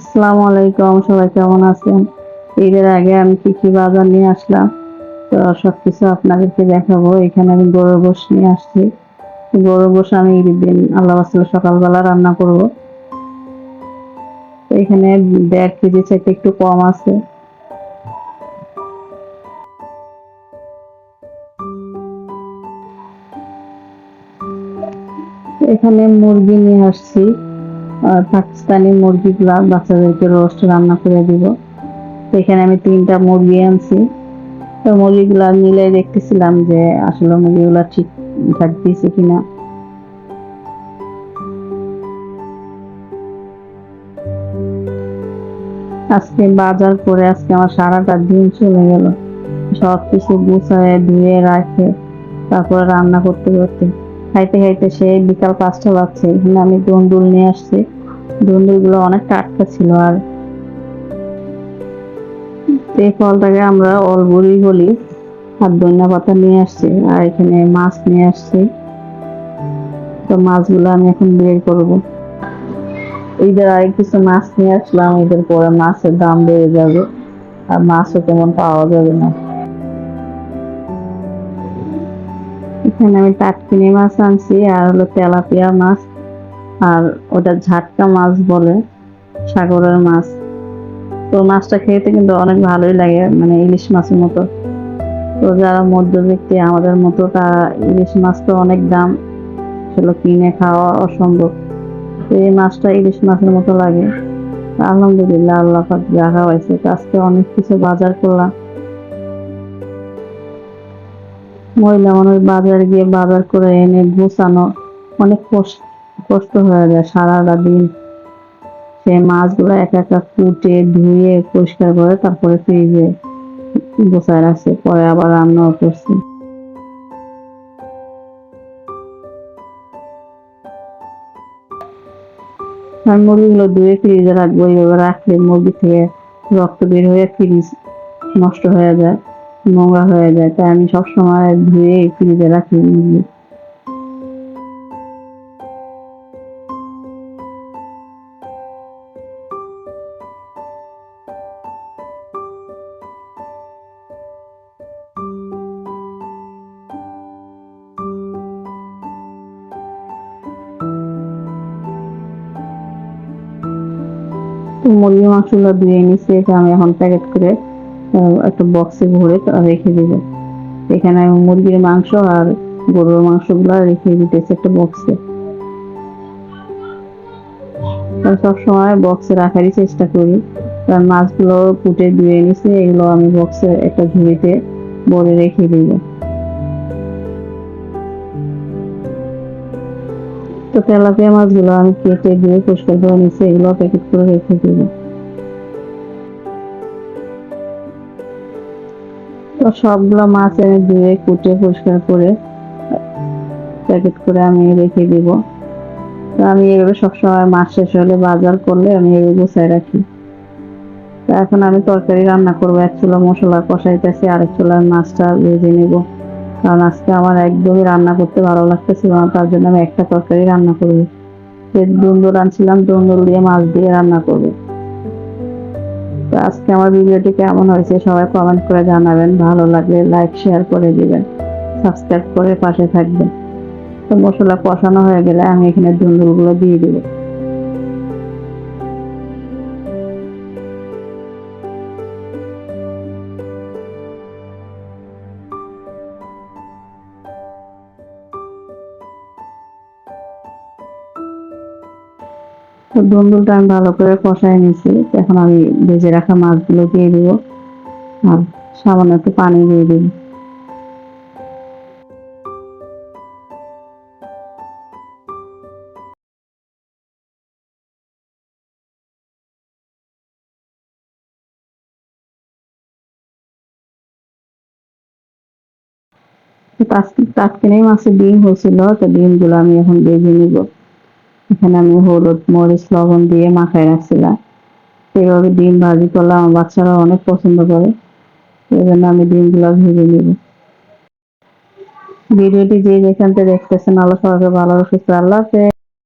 আসসালামু আলাইকুম, সবাই কেমন আছেন? ঈদের আগে আমি কি কি বাজার নিয়ে আসলাম? তো সবকিছু আপনাদেরকে দেখাবো। এখানে আমি গরুর গোশ নিয়ে আসছি। গরুর গোশ আমি ঈদের দিন আল্লাহ বাসলে সকালবেলা রান্না করব। এখানে দেড় কেজি চাইতে একটু কম আছে। এখানে মুরগি নিয়ে আসছি। পাকিস্তানি মুরগিগুলা বাচ্চাদেরকে রোস্ট রান্না করে দিব। এখানে আমি তিনটা মুরগি আনছি। তো মুরগিগুলা মিলে দেখতেছিলাম যে আসলে মুরগিগুলা ঠিকঠাক দিয়েছে কিনা। আজকে বাজার করে আজকে আমার সারাটা দিন চলে গেল। সব কিছু গুছায় ধুয়ে রাখে, তারপরে রান্না করতে করতে। খাইতে খাইতে সে বিকাল পাঁচটা বাজছে। এখানে আমি দন্দুল নিয়ে আসছি। দন্দুলগুলো অনেক টাটকা ছিল আর এই ফলটাকে আমরা অলবুড়ি বলি আর ধনিয়া পাতা নিয়ে আসছি আর এখানে মাছ নিয়ে আসছি। তো মাছগুলো আমি এখন বের করব। ঈদের আগে কিছু মাছ নিয়ে আসলাম ঈদের পরে মাছের দাম বেড়ে যাবে। আর মাছও তেমন পাওয়া যাবে না। এখানে আমি টাটকিনি মাছ আনছি, আর হলো তেলাপিয়া মাছ, আর ওটা ঝাটকা মাছ বলে, সাগরের মাছ। তো মাছটা খেতে কিন্তু অনেক ভালোই লাগে মানে ইলিশ মাছের মতো। তো যারা মধ্যবিত্তি, আমাদের মতো তারা ইলিশ মাছ তো অনেক দাম। সেগুলো কিনে খাওয়া অসম্ভব। তো এই মাছটা ইলিশ মাছের মতো লাগে। আলহামদুলিল্লাহ, আল্লাহ খাওয়াইছে। তো আজকে অনেক কিছু বাজার করলাম। মহিলা মানুষ বাজারে গিয়ে বাজার করে এনে গুছানো অনেক কষ্ট হয়ে যায় সারাটা দিন। সে মাছগুলো এক একটা কুটে, ধুয়ে, পরিষ্কার করে তারপরে ফ্রিজে গোছায় রাখছে, পরে আবার রান্নাও করছে। আর মুরগিগুলো ধুয়ে ফ্রিজে রাখব, এইভাবে রাখলে মুরগি থেকে রক্ত বের হয়ে ফ্রিজ নষ্ট হয়ে যায়। নোংরা হয়ে যায়, তাই আমি সবসময় ধুয়ে ফ্রিজে রাখি। মুরগি মাংসগুলো ধুয়ে নিচ্ছি আমি এখন প্যাকেট করে একটা বক্সে ভরে রেখে দেবে। এখানে আমি মুরগির মাংস আর গরুর মাংস মাংসগুলো রেখে দিতেছি একটা বক্সে সবসময় বক্সে রাখারই চেষ্টা করি। কারণ মাছগুলো ফুটে ধুয়ে নিছি, এগুলো আমি বক্সে একটা ঝুড়িতে ভরে রেখে দিব। তো তেলাপিয়া মাছগুলো আমি কেটে দিয়ে পরিষ্কার করে নিচ্ছি এগুলো প্যাকেট করে রেখে দিব। তো সবগুলো মাছ এনে ধুয়ে, কুটে, পরিষ্কার করে প্যাকেট করে আমি রেখে দিব। তো আমি এভাবে সবসময় মাছ শেষ হলে বাজার করলে আমি এভাবে গুছাই রাখি। তো এখন আমি তরকারি রান্না করব, এক চুলা মশলা কষাইতেছি, আরেক চুলার মাছটা ভেজে নেব। কারণ আজকে আমার একদমই রান্না করতে ভালো লাগতেছিল না, তার জন্য আমি একটা তরকারি রান্না করব। দুন্দুল আনছিলাম দুন্দুল দিয়ে মাছ দিয়ে রান্না করব। তো আজকে আমার ভিডিওটি কেমন হয়েছে সবাই কমেন্ট করে জানাবেন। ভালো লাগলে লাইক শেয়ার করে দিবেন। সাবস্ক্রাইব করে পাশে থাকবেন। তো মশলা কষানো হয়ে গেলে আমি এখানে ধুন্দুলগুলো দিয়ে দিব। তো দুন্দুলটা আমি ভালো করে কষাই নিছি এখন আমি ভেজে রাখা মাছগুলো দিয়ে দিব। আর সামান্য একটু পানি দিয়ে দিব। তাৎক্ষণিক মাছের ডিম হয়েছিল। তো ডিমগুলো আমি এখন ভেজে নিব। এখানে আমি হলুদ, মরিচ, লবণ দিয়ে মাখায় রাখছিলাম। সেইভাবে ডিম ভাজি করলে আমার বাচ্চারা অনেক পছন্দ করে। এই জন্য আমি ডিমগুলো ভেজে নিব। ভিডিওটি যে যেখান থেকে দেখতেছেন, আল্লাহ সবাইকে ভালো সুস্থ আল্লাহ।